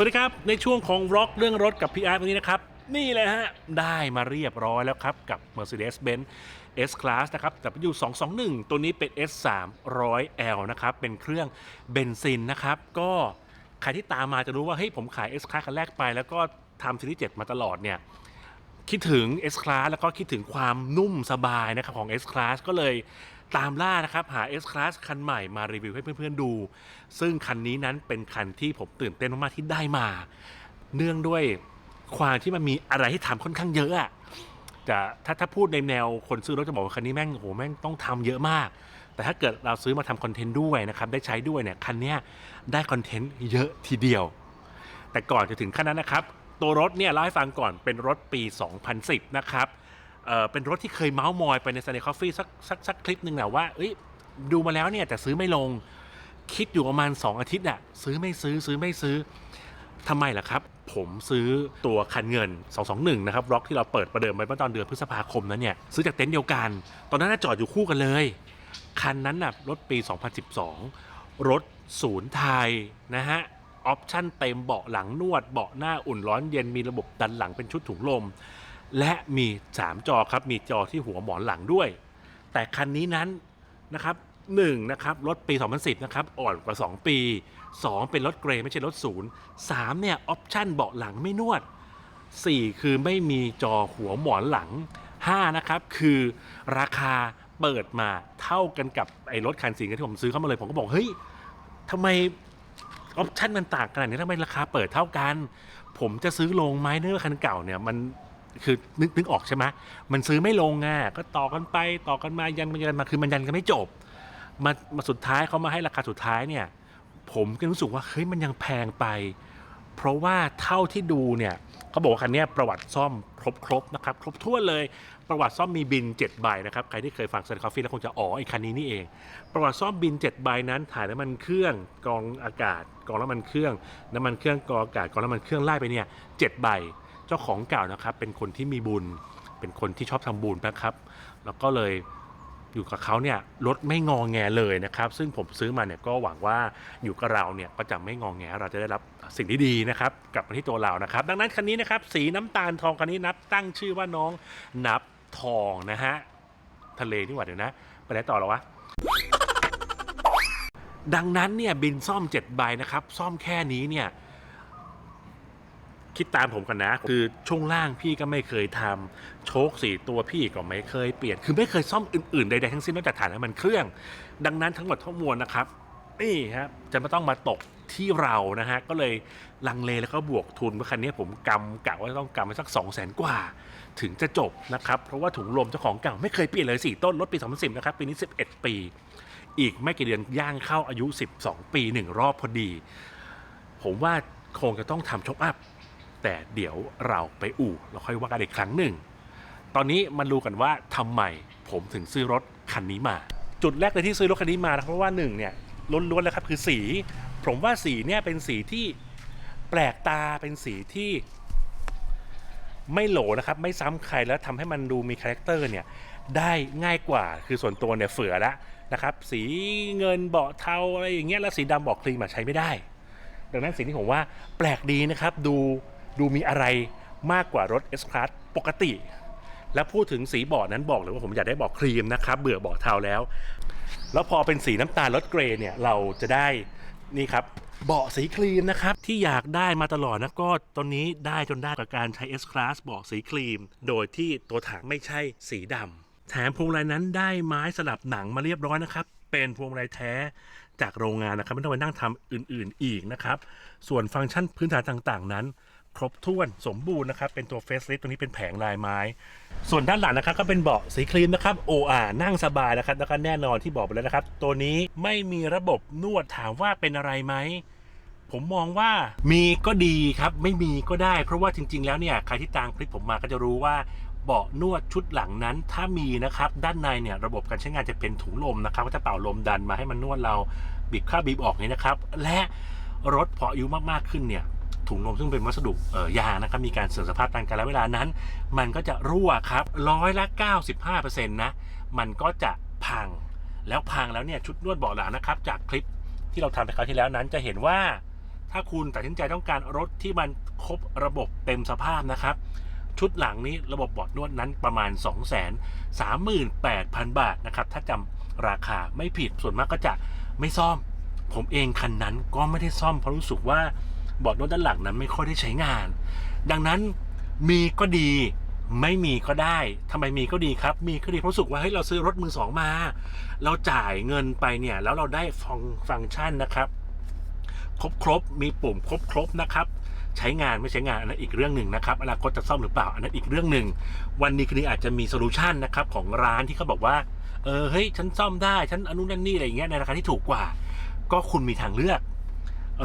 สวัสดีครับ ในช่วงของร็อกเรื่องรถกับพี่อาร์ตวันนี้นะครับ นี่เลยฮะ ได้มาเรียบร้อยแล้วครับ กับ Mercedes-Benz S Class นะครับ W221 ตัวนี้เป็น S 3 0 0 L นะครับ เป็นเครื่องเบนซินนะครับ ก็ใครที่ตามมาจะรู้ว่า เฮ้ยผมขาย S Class คันแรกไป แล้วก็ทำซีรีส์7มาตลอดเนี่ยคิดถึง S Class แล้วก็คิดถึงความนุ่มสบายนะครับของ S Class ก็เลย ตามล่านะครับ หา S Class คันใหม่มารีวิวให้เพื่อนๆดู ซึ่งคันนี้นั้นเป็นคันที่ผมตื่นเต้นมากๆที่ได้มา เนื่องด้วยความที่มันมีอะไรให้ทำค่อนข้างเยอะอะจะถ้าถ้าพูดในแนวคนซื้อรถจะบอกว่าคันนี้แม่งโหแม่งต้องทำเยอะมาก แต่ถ้าเกิดเราซื้อมาทำคอนเทนต์ด้วยนะครับได้ใช้ด้วยเนี่ยคันนี้ได้คอนเทนต์เยอะทีเดียว แต่ก่อนจะถึงขั้นนั้นนะครับ ตัวรถเนี่ยเล่าให้ฟังก่อนเป็นรถปี 2010 นะครับ เป็นรถที่เคยเมาส์มอยไปใน Sunday Coffee สักสักสักคลิปหนึ่งนะว่าเอ้ยดูมาแล้วเนี่ยแต่ซื้อไม่ลง คิดอยู่ประมาณ 2 อาทิตย์อะซื้อไม่ซื้อซื้อไม่ซื้อทำไมล่ะครับ ผมซื้อตัวคันเงิน 221 นะครับร็อกที่เราเปิดประเดิมไปเมื่อตอนเดือนพฤษภาคมนั้นเนี่ยซื้อจากเต็นท์เดียวกัน ตอนนั้นจอดอยู่คู่กันเลย คันนั้นน่ะรถปี 2012 รถศูนย์ไทยนะฮะออปชั่นเต็มเบาะหลังนวดเบาะหน้าอุ่นร้อนเย็นมีระบบดันหลังเป็นชุดถุงลม และมี 3 จอครับ มีจอที่หัวหมอนหลังด้วย แต่คันนี้นั้นนะครับ1นะครับรถปี 2010 นะครับ อ่อนกว่า 2 ปี 2 เป็นรถเกรย์ไม่ใช่รถศูนย์3เนี่ย ออปชั่นเบาะหลังไม่นวด 4 คือไม่มีจอหัวหมอนหลัง 5 นะครับ คือราคาเปิดมาเท่ากันกับไอ้รถคันสีที่ผมซื้อเข้ามาเลย ผมก็บอก เฮ้ยทำไมออปชั่นมันต่างขนาดนี้ทำไมราคาเปิดเท่ากัน ผมจะซื้อลงไหมเนื้อคันเก่าเนี่ยมัน คือนึกนึกออกใช่ไหมมันซื้อไม่ลงอะก็ต่อกันไปต่อกันมายันมายันมาคือมันยันกันไม่จบมามาสุดท้ายเขามาให้ราคาสุดท้ายเนี่ย ผมก็รู้สึกว่าเฮ้ยมันยังแพงไป เพราะว่าเท่าที่ดูเนี่ยเขาบอกว่าคันนี้ประวัติซ่อมครบครบนะครับ ครบถ้วเลยประวัติซ่อมมีบิน7ใบนะครับใครที่เคยฟังเซนคอฟฟี่แล้วคงจะอ๋อไอ้คันนี้นี่เอง ประวัติซ่อมบิน7ใบนั้น ถ่ายน้ำมันเครื่องกองอากาศกองน้ำมันเครื่อง น้ำมันเครื่องกองอากาศกองน้ำมันเครื่องไล่ไปเนี่ยเจ็ดใบ เจ้าของเก่านะครับ เป็นคนที่มีบุญ เป็นคนที่ชอบทำบุญนะครับ แล้วก็เลยอยู่กับเขาเนี่ยรถไม่งองแงเลยนะครับ ซึ่งผมซื้อมาเนี่ยก็หวังว่าอยู่กับเราเนี่ยก็จะไม่งองแงเราจะได้รับสิ่งที่ดีนะครับกลับมาที่ตัวเรานะครับ ดังนั้นคันนี้นะครับสีน้ำตาลทองคันนี้นับตั้งชื่อว่าน้องนับทองนะฮะทะเลนี่หว่าเดี๋ยวนะไปไหนต่อแล้ววะดังนั้นเนี่ยบินซ่อม7ใบนะครับซ่อมแค่นี้เนี่ย คิดตามผมกันนะ คือช่วงล่างพี่ก็ไม่เคยทำโชคสี่ตัวพี่ก็ไม่เคยเปลี่ยน คือไม่เคยซ่อมอื่นๆใดๆทั้งสิ้นนอกจากถ่านน้ำมันเครื่อง ดังนั้นทั้งหมดทั้งมวลนะครับนี่ครับจะไม่ต้องมาตกที่เรานะฮะก็เลยลังเลแล้วก็บวกทุนว่าคันนี้ผมกำกะว่าต้องกำไว้สัก2 0 0 0 0 0กว่า ถึงจะจบนะครับเพราะว่าถุงลมเจ้าของเก่าไม่เคยเปลี่ยนเลยสี่ต้นรถปี2010นะครับปีนี้ 11 ปี อีกไม่กี่เดือนย่างเข้าอายุ 12 ปีหนึ่งรอบพอดี ผมว่าคงจะต้องทำช็อปอัพ แต่เดี๋ยวเราไปอู่เราค่อยว่ากันอีกครั้งหนึ่ง ตอนนี้มาดูกันว่าทำไมผมถึงซื้อรถคันนี้มา จุดแรกเลยที่ซื้อรถคันนี้มาเพราะว่าหนึ่งเนี่ยล้วนๆแล้วครับคือสี ผมว่าสีเนี่ยเป็นสีที่แปลกตาเป็นสีที่ไม่โหลนะครับ ไม่ซ้ำใครแล้วทำให้มันดูมีคาแรคเตอร์เนี่ยได้ง่ายกว่าคือส่วนตัวเนี่ยเฟือล้วนะครับ สีเงินเบาะเทาอะไรอย่างเงี้ยแล้วสีดำเบาะครีมอะใช้ไม่ได้ ดังนั้นสิ่งที่ผมว่าแปลกดีนะครับดู ดูมีอะไรมากกว่ารถ S Class ปกติ และพูดถึงสีเบาะนั้นบอกเลยว่าผมอยากได้เบาะครีมนะครับ เบื่อเบาะเทาแล้ว แล้วพอเป็นสีน้ำตาลรถเกรย์เนี่ยเราจะได้นี่ครับเบาะสีครีมนะครับ ที่อยากได้มาตลอดนะก็ตอนนี้ได้จนได้กับการใช้ S Class เบาะสีครีม โดยที่ตัวถังไม่ใช่สีดำแถมพวงมาลัยนั้นได้ไม้สลับหนังมาเรียบร้อยนะครับ เป็นพวงมาลัยแท้จากโรงงานนะครับ ไม่ต้องไปนั่งทำอื่นๆอีกนะครับ ส่วนฟังก์ชันพื้นฐานต่างๆนั้น ครบถ้วนสมบูรณ์นะครับเป็นตัวเฟสลิฟตัวนี้เป็นแผงลายไม้ ส่วนด้านหลังนะครับก็เป็นเบาะสีครีมนะครับโออานั่งสบายนะครับแล้วก็แน่นอนที่บอกไปแล้วนะครับ ตัวนี้ไม่มีระบบนวดถามว่าเป็นอะไรไหมผมมองว่ามีก็ดีครับไม่มีก็ได้ เพราะว่าจริง ๆ แล้วเนี่ยใครที่ตามคลิปผมมาก็จะรู้ว่าเบาะนวดชุดหลังนั้น ถ้ามีนะครับด้านในเนี่ยระบบการใช้งานจะเป็นถุงลมนะครับก็จะเป่าลมดันมาให้มันนวดเราบีบเข้าบีบออกนี่นะครับ และรถพออายุมากๆขึ้นเนี่ย ถุงลมซึ่งเป็นวัสดุยางนะครับมีการเสื่อมสภาพตามกาลเวลานั้น มันก็จะรั่วครับร้อยละ 95%นะมันก็จะพังแล้วพังแล้วเนี่ยชุดนวดเบาะหลังนะครับ จากคลิปที่เราทำไปคราวที่แล้วนั้นจะเห็นว่า ถ้าคุณตัดสินใจต้องการรถที่มันครบระบบเต็มสภาพนะครับ ชุดหลังนี้ระบบบอร์ดนวดนั้นประมาณ 2 3 8 0 0 0 บาทนะครับ ถ้าจำราคาไม่ผิดส่วนมากก็จะไม่ซ่อม ผมเองคันนั้นก็ไม่ได้ซ่อมเพราะรู้สึกว่า บอร์ดนวดด้านหลังนั้นไม่ค่อยได้ใช้งาน ดังนั้นมีก็ดีไม่มีก็ได้ทำไมมีก็ดีครับ มีก็ดีเพราะรู้สึกว่าเฮ้ยเราซื้อรถมือสองมา เราจ่ายเงินไปเนี่ย แล้วเราได้ฟังฟังก์ชันนะครับ ครบครบมีปุ่มครบครบนะครับ ใช้งานไม่ใช้งานอันนั้นอีกเรื่องหนึ่งนะครับอนาคตจะซ่อมหรือเปล่าอันนั้นอีกเรื่องหนึ่งวันนี้คืนนี้อาจจะมีโซลูชันนะครับของร้านที่เขาบอกว่าเออเฮ้ยฉันซ่อมได้ฉันอนุนั่นนี่อะไรอย่างเงี้ยในราคาที่ถูกกว่า ก็คุณมีทางเลือก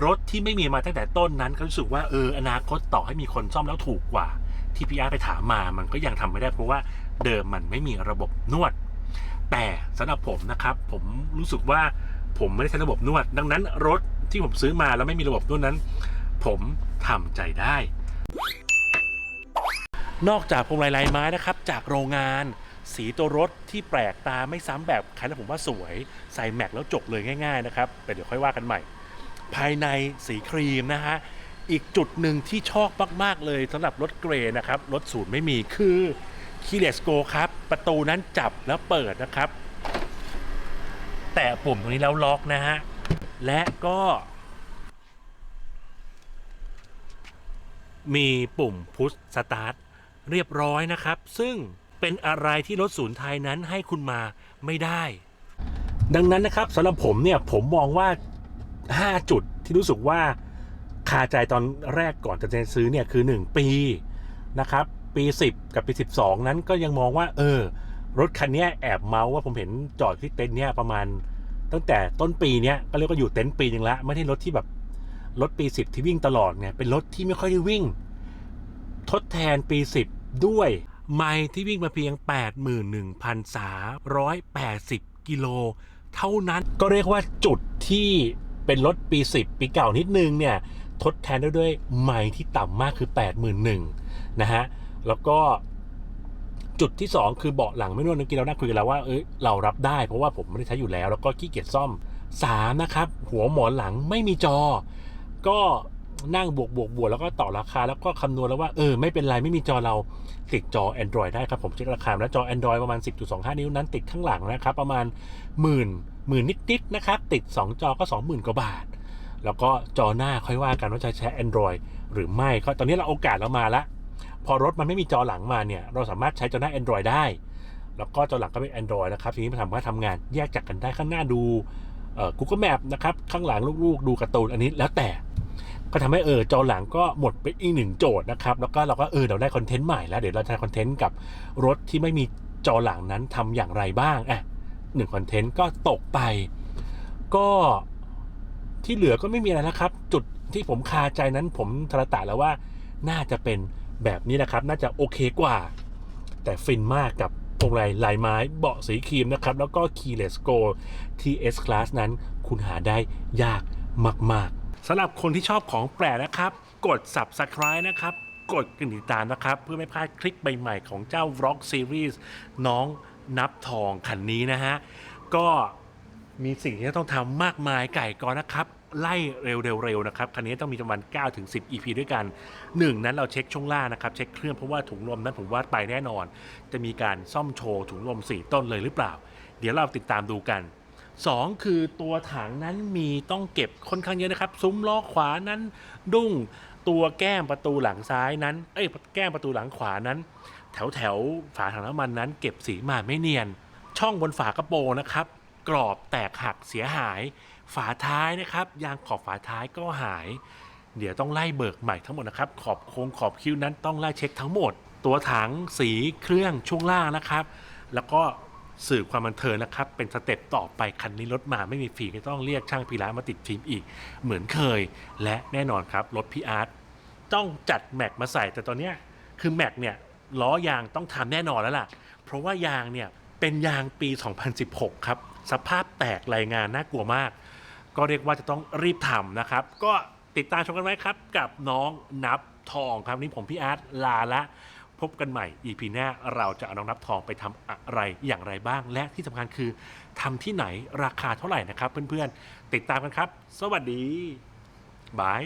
รถที่ไม่มีมาตั้งแต่ต้นนั้นก็รู้สึกว่าเอออนาคตต่อให้มีคนซ่อมแล้วถูกกว่า ที่พี่อาร์ไปถามมามันก็ยังทำไม่ได้เพราะว่าเดิมมันไม่มีระบบนวด แต่สำหรับผมนะครับ ผมรู้สึกว่าผมไม่ได้ใช้ระบบนวด ดังนั้นรถที่ผมซื้อมาแล้วไม่มีระบบนวดนั้น ผมทำใจได้ นอกจากพวงมาลัยลายไม้นะครับ จากโรงงานสีตัวรถที่แปลกตาไม่ซ้ำแบบใครแล้วผมว่าสวย ใส่แม็กแล้วจบเลยง่าย ๆ นะครับ แต่เดี๋ยวค่อยว่ากันใหม่ ภายในสีครีมนะฮะ อีกจุดหนึ่งที่ชอบมากๆเลยสำหรับรถเกรย์นะครับ รถศูนย์ไม่มีคือคีเลสโกครับ ประตูนั้นจับแล้วเปิดนะครับ แตะปุ่มตรงนี้แล้วล็อกนะฮะ และก็ มีปุ่มพุชสตาร์ทเรียบร้อยนะครับ ซึ่งเป็นอะไรที่รถศูนย์ไทยนั้นให้คุณมาไม่ได้ ดังนั้นนะครับสำหรับผมเนี่ยผมมองว่า 5 จุดที่รู้สึกว่าคาใจตอนแรกก่อนจะซื้อเนี่ยคือ 1 ปีนะครับ ปี 10 กับปี 12 นั้นก็ยังมองว่า เออ รถคันนี้แอบเมาว่าผมเห็นจอดที่เต็นท์เนี่ยประมาณ ตั้งแต่ต้นปีเนี้ยก็เรียกว่าอยู่เต็นท์ปีนึงละไม่ใช่รถที่แบบรถปี 10 ที่วิ่งตลอดเนี่ยเป็นรถที่ไม่ค่อยได้วิ่ง ทดแทนปี 10 ด้วย ไมล์ที่วิ่งมาเพียง 81,380 กิโล เท่านั้นก็เรียกว่าจุดที่ เป็นรถปี 10 ปีเก่านิดนึงเนี่ยทดแทนได้ด้วยไมล์ที่ต่ำมากคือ 81,000นะฮะแล้วก็จุดที่ 2 คือเบาะหลังไม่นวดนึกกินเรานั่งคุยกันแล้วว่าเอ้ยเรารับได้เพราะว่าผมไม่ได้ใช้อยู่แล้ว แล้วก็ขี้เกียจซ่อม 3 นะครับ หัวหมอนหลังไม่มีจอ ก็นั่งบวกบวกบวกแล้วก็ต่อราคา แล้วก็คำนวณแล้วว่าเออไม่เป็นไรไม่มีจอเราติดจอ Android ได้ครับ ผมเช็คราคามาแล้วจอ Android ประมาณ 10.25 นิ้วนั้นติดข้างหลังนะครับ ประมาณหมื่น หมื่นนิดๆนะครับ ติด 2 จอก็ 20,000 กว่าบาท แล้วก็จอหน้าค่อยว่ากันว่าจะใช้ Android หรือไม่ก็ตอนนี้เราโอกาสเรามาละ พอรถมันไม่มีจอหลังมาเนี่ย เราสามารถใช้จอหน้า Android ได้ แล้วก็จอหลังก็เป็น Android นะครับ ทีนี้มันทำให้ทำงานแยกจากกันได้ข้างหน้าดูเอ่อ Google Map นะครับข้างหลังลูกๆ ดูการ์ตูนอันนี้แล้วแต่ ก็ทำให้เออจอหลังก็หมดไปอีกหนึ่งโจทย์นะครับ แล้วก็เราก็เออเราได้คอนเทนต์ใหม่แล้ว เดี๋ยวเราจะคอนเทนต์กับรถที่ไม่มีจอหลังนั้นทำอย่างไรบ้างอะ หนึ่งคอนเทนต์ก็ตกไป ก็ที่เหลือก็ไม่มีอะไรแล้วครับ จุดที่ผมคาใจนั้นผมทระตะแล้วว่าน่าจะเป็นแบบนี้นะครับ น่าจะโอเคกว่า แต่ฟินมากกับพวงมาลัยลายไม้เบาะสีครีมนะครับ แล้วก็ Keyless Go TS Class นั้นคุณหาได้ยากมาก ๆสำหรับคนที่ชอบของแปลกนะครับ กด Subscribe นะครับ กดกระดิ่งติดตามนะครับ เพื่อไม่พลาดคลิปใหม่ ๆ ของเจ้า Vlog Series น้อง นับทองคันนี้นะฮะ ก็มีสิ่งที่ต้องทำมากมายไก่กอนนะครับ ไล่เร็วๆๆนะครับ คันนี้ต้องมีประมาณ9ถึง10 EP ด้วยกันหนึ่งนั้นเราเช็คช่วงล่างนะครับ เช็คเครื่องเพราะว่าถุงลมนั้นผมว่าไปแน่นอน จะมีการซ่อมโชว์ถุงลม 4 ต้นเลยหรือเปล่า เดี๋ยวเราติดตามดูกัน 2 คือตัวถังนั้นมีต้องเก็บค่อนข้างเยอะนะครับ ซุ้มล้อขวานั้นดุ้งตัวแก้มประตูหลังซ้ายนั้น เอ้ยแก้มประตูหลังขวานั้น แถวแถวฝาถังน้ำมันนั้นเก็บสีมาไม่เนียน ช่องบนฝากระโปรงนะครับ กรอบแตกหักเสียหาย ฝาท้ายนะครับ ยางขอบฝาท้ายก็หาย เดี๋ยวต้องไล่เบิกใหม่ทั้งหมดนะครับ ขอบโค้งขอบคิ้วนั้นต้องไล่เช็คทั้งหมด ตัวถังสีเครื่องช่วงล่างนะครับ แล้วก็สื่อความบันเทิงนะครับ เป็นสเต็ปต่อไปคันนี้รถมาไม่มีฟิล์มก็ต้องเรียกช่างพีระมาติดฟิล์มอีก เหมือนเคย และแน่นอนครับรถพีอาร์ตต้องจัดแม็กมาใส่แต่ตอนเนี้ยคือแม็กเนี่ย ล้อยางต้องทำแน่นอนแล้วล่ะ เพราะว่ายางเนี่ยเป็นยางปี 2016 ครับ สภาพแตกรายงานน่ากลัวมาก ก็เรียกว่าจะต้องรีบทำนะครับ ก็ติดตามชมกันไว้ครับ กับน้องนับทองครับนี่ผมพี่อาร์ตลาละ พบกันใหม่ EP หน้าเราจะเอาน้องนับทองไปทำอะไรอย่างไรบ้าง และที่สำคัญคือทำที่ไหนราคาเท่าไหร่นะครับ เพื่อนๆ ติดตามกันครับ สวัสดีบาย